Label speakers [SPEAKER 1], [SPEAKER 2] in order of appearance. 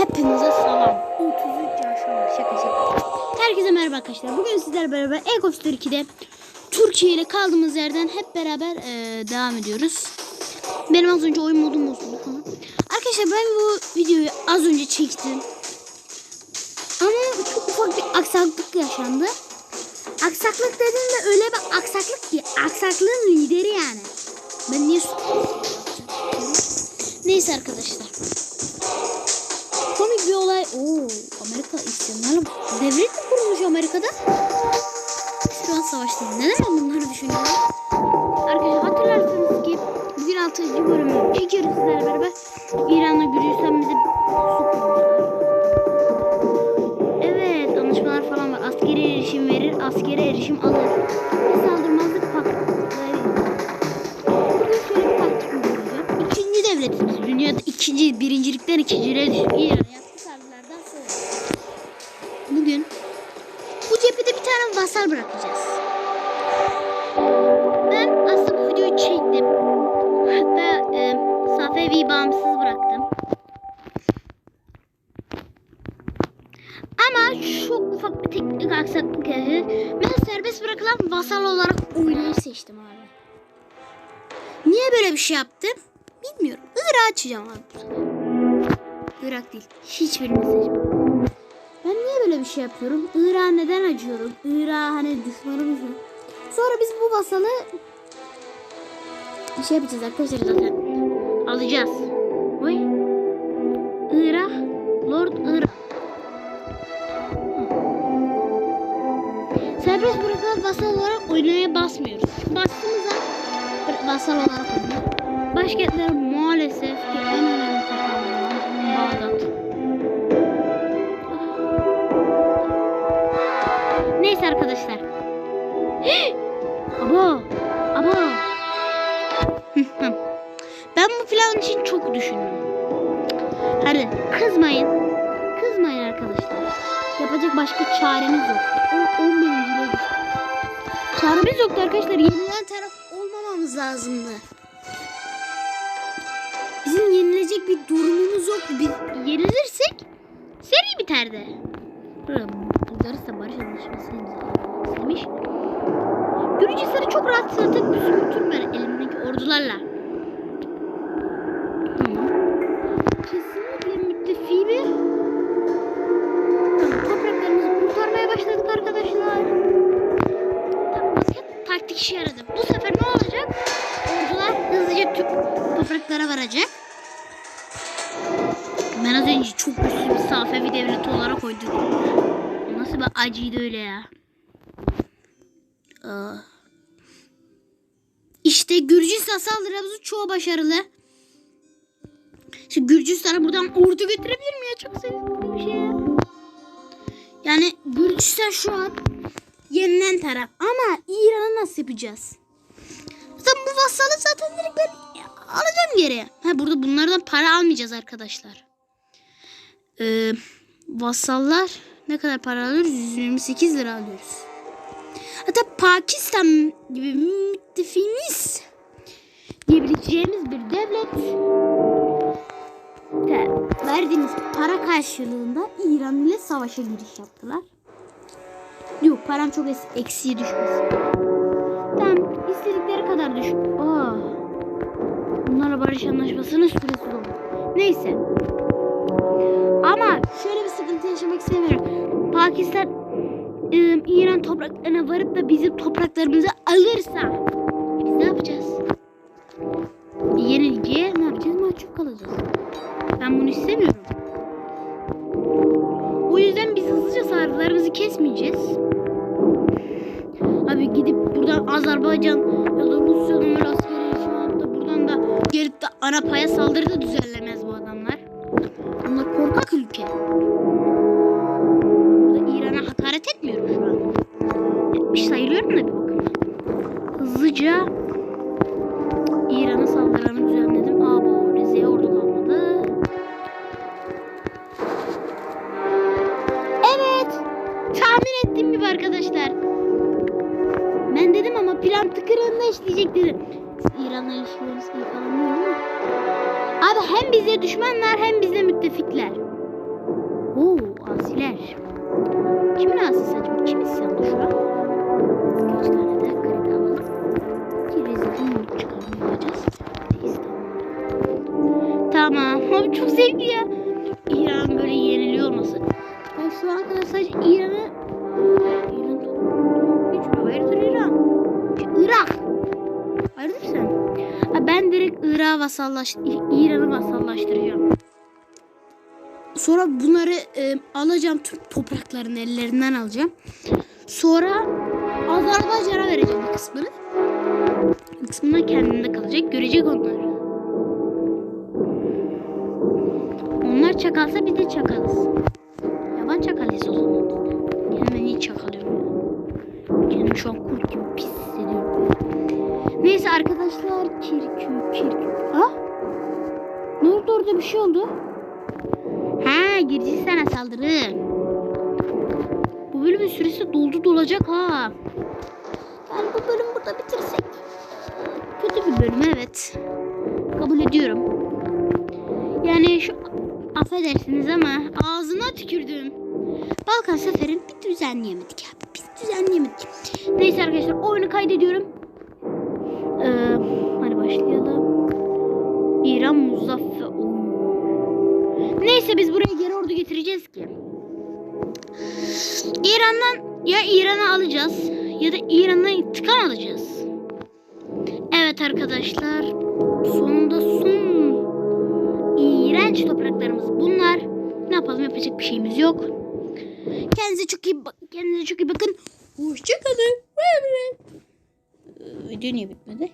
[SPEAKER 1] Hepinize selam. 33 yaşında şaka şaka. Herkese merhaba arkadaşlar. Bugün sizlerle beraber Store 2'de Türkiye ile kaldığımız yerden hep beraber eee, devam ediyoruz. Benim az önce oyun modum bozuldu falan. Arkadaşlar ben bu videoyu az önce çektim. Ama çok ufak bir aksaklık yaşandı. Aksaklık dediğimde öyle bir aksaklık ki aksaklığın lideri yani. Ben niye Neyse arkadaşlar. Oo, Amerika isyanları. Devlet mi kurulmuş Amerika'da? Şu an savaştayız. Neden ben bunları düşünüyorum? Arkadaşlar hatırlarsınız ki bugün 6. bölümü çekiyoruz sizlerle beraber. İran'la Gürcistan bize su. Evet anlaşmalar falan var. Askeri erişim verir, askeri erişim alır. Ve saldırmazlık paktları Bugün şöyle bir taktik uygulayacağım. İkinci devletimiz. Dünyada ikinci, birincilikten ikinciliğe düştü. İran bu cephede bir tane vasal bırakacağız. Ben aslında bu videoyu çektim. Hatta e, Safevi'yi bağımsız bıraktım. Ama çok ufak bir teknik aksaklık yaşadı. Ben serbest bırakılan vasal olarak oynayı seçtim abi. Niye böyle bir şey yaptım? Bilmiyorum. Irak açacağım abi. Irak değil. Hiçbirini seçmedim. Böyle bir şey yapıyorum? Irak'a neden acıyorum? Irak hani düşmanımız yok. Sonra biz bu vasalı şey yapacağız arkadaşlar zaten. Alacağız. Oy. Irak. Lord Irak. Serbest bırakılan vasal olarak oynaya basmıyoruz. Bastığımız an vasal olarak oynuyor. Başkentler için çok düşündüm. Hadi kızmayın. Kızmayın arkadaşlar. Yapacak başka çaremiz yok. O 10 birinciliğe düştü. Çaremiz yoktu arkadaşlar. Yenilen taraf olmamamız lazımdı. Bizim yenilecek bir durumumuz yoktu. Biz yenilirsek seri biterdi. Bulgaristan barış anlaşmasını imzalamış. Gürcistan'ı çok rahat sırtık püskürtürüm ben elimdeki ordularla. Topraklara varacak. Ben az önce çok güçlü bir Safevi devleti olarak koydum. Nasıl bir acıydı öyle ya. Aa. İşte Gürcistan saldırımızın çoğu başarılı. Şimdi Gürcistan'a buradan ordu götürebilir mi ya? Çok sevdiğim bir şey ya. Yani Gürcistan şu an yenilen taraf. Ama İran'ı nasıl yapacağız? Zaten bu vasalı zaten direkt ben alacağım geri. Ha burada bunlardan para almayacağız arkadaşlar. Ee, vasallar ne kadar para alıyoruz? 128 lira alıyoruz. Hatta Pakistan gibi müttefiğimiz diyebileceğimiz bir devlet de verdiğimiz para karşılığında İran ile savaşa giriş yaptılar. Yok param çok eksiye düşmesin. Tamam istedikleri kadar düş. Aa. Anlaşmasının süresi doldu. Neyse. Ama şöyle bir sıkıntı yaşamak istemiyorum. Pakistan ıı, İran topraklarına varıp da bizim topraklarımızı alırsa biz ne yapacağız? Yenilgiye ne yapacağız? Mahcup kalacağız. Ben bunu istemiyorum. O yüzden biz hızlıca saldırılarımızı kesmeyeceğiz. Abi gidip buradan Azerbaycan gelip de ana paya saldırı da düzenlemez bu adamlar. Bunlar korkak ülke. Burada İran'a hakaret etmiyorum şu an. Etmiş sayılıyorum da bir bakın. Hızlıca İran'a saldırılarını düzenledim. Aa bu Rize'ye ordu kalmadı. Evet. Tahmin ettiğim gibi arkadaşlar. Ben dedim ama plan tıkırında işleyecek dedim. İran'la ilişkilerimiz? Abi hem bize düşmanlar hem bize müttefikler. Oo asiler. Kimin asisi acaba? Kim isyandı şu an? Kaç tane de kredi alalım. Kirizden çıkarmayacağız. Tamam. Abi çok zevkli ya. İran böyle yeniliyor olması. Ben şu ana kadar sadece İran'ı İran Hiç hayırdır İran? Irak. Hayırdır sen? Ben direkt Irak'a vasallaş İran'ı vasallaştıracağım. Sonra bunları e, alacağım tüm topraklarını ellerinden alacağım. Sonra Azerbaycan'a vereceğim bir kısmını. Bir kısmından kendinde kalacak. Görecek onlar. Onlar çakalsa biz de çakalız. Yaban çakalıyız o zaman. Kendime niye çakalıyorum ya? Şu an kurt gibi pis. Neyse arkadaşlar. Kirkü, kirkü. Ha? Ne oldu orada bir şey oldu? Ha Gürcistan'a saldırı. Bu bölümün süresi doldu dolacak ha. Yani bu bölüm burada bitirsek. Kötü bir bölüm evet. Kabul ediyorum. Yani şu affedersiniz ama ağzına tükürdüm. Balkan seferini bir düzenleyemedik ya. Biz düzenleyemedik. Neyse arkadaşlar oyunu kaydediyorum. Ee, hadi başlayalım. İran muzaffer. Neyse biz buraya geri ordu getireceğiz ki. İran'dan ya İran'ı alacağız ya da İran'dan intikam alacağız. Evet arkadaşlar. Sonunda son iğrenç topraklarımız bunlar. Ne yapalım yapacak bir şeyimiz yok. Kendinize çok iyi kendinize çok iyi bakın. Hoşçakalın. Video niye bitmedi?